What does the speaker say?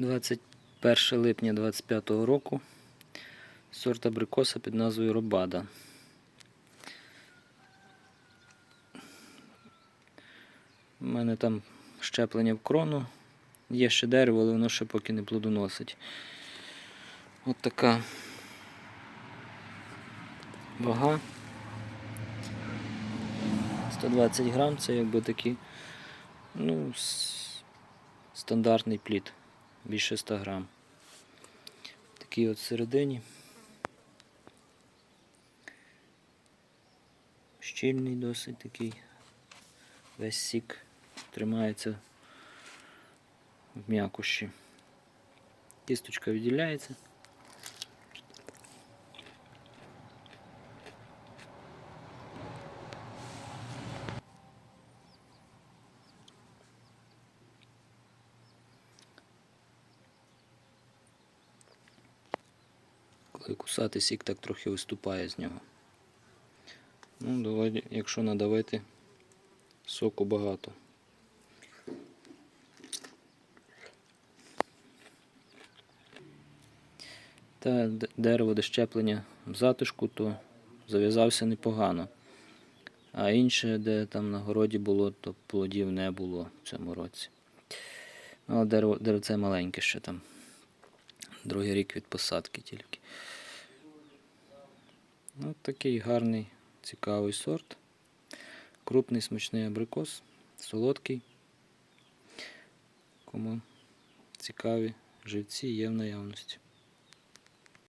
21 липня 25 року. Сорт абрикоса під назвою Робада. У мене там щеплення в крону. Є ще дерево, але воно ще поки не плодоносить. От така вага. 120 грам це якби такий ну, стандартний плід. Більше 100 грам. Такий от всередині. Щільний досить такий. Весь сік тримається в м'якуші. Кісточка відділяється. Коли кусати сік так трохи виступає з нього. Ну, доволі, якщо надавити, соку багато. Та дерево до щеплення в затишку, то зав'язався непогано. А інше, де там на городі було, то плодів не було в цьому році. Ну, Але дерево, деревце маленьке ще там. Другий рік від посадки тільки. Ну, такий гарний, цікавий сорт. Крупний смачний абрикос, солодкий. Кому цікаві живці є в наявності.